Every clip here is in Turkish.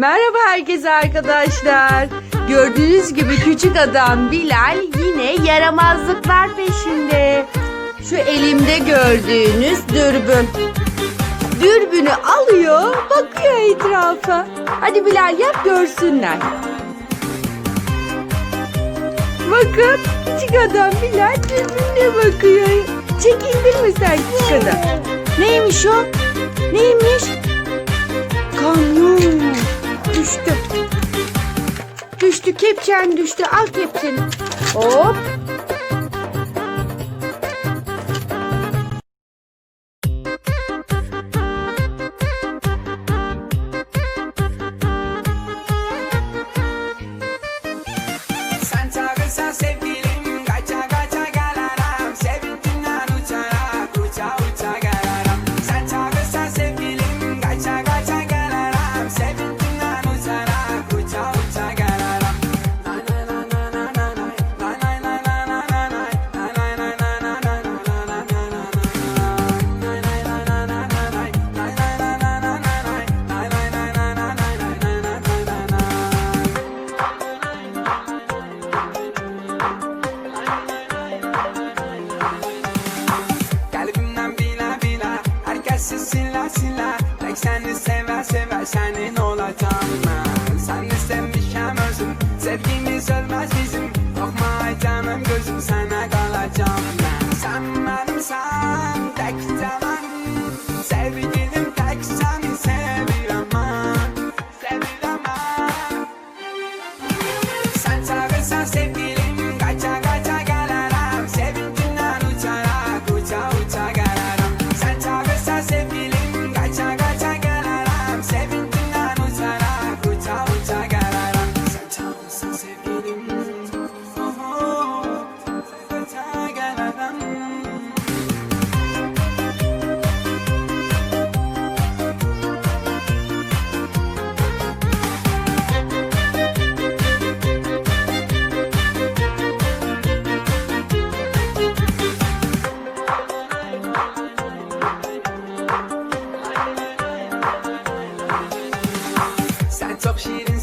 Merhaba herkese arkadaşlar. Gördüğünüz gibi küçük adam Bilal yine yaramazlıklar peşinde. Şu elimde gördüğünüz dürbün. Dürbünü alıyor, bakıyor etrafa. Hadi Bilal yap görsünler. Bakın küçük adam Bilal dürbünle bakıyor. Çekildin mi sen küçük adam? Neymiş o? Neymiş? düştü. Düştü kepçen düştü. Al kepçeni. Hop. Santa senin olacak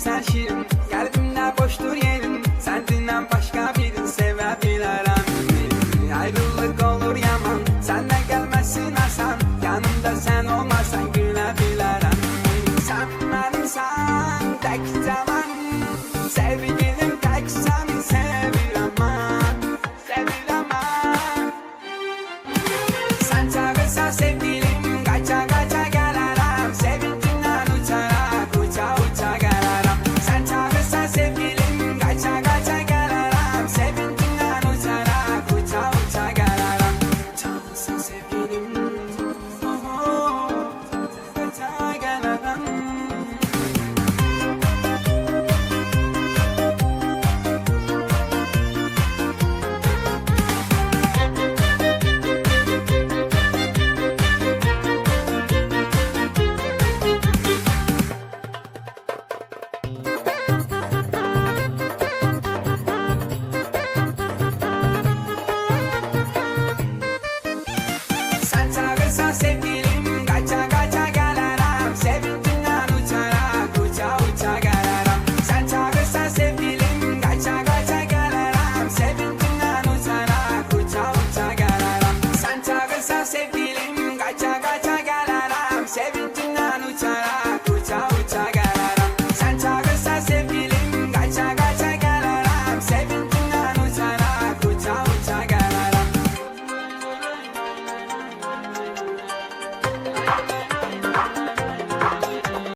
sen şirin. Kalbimde boştur yerin. Sendinden başka birini sevdiler Ayrılık olur yaman. Sen de gelmezsin Hasan. Yanımda sen olmasan gülebilir Sen benimsen Tek zamanım Sevgim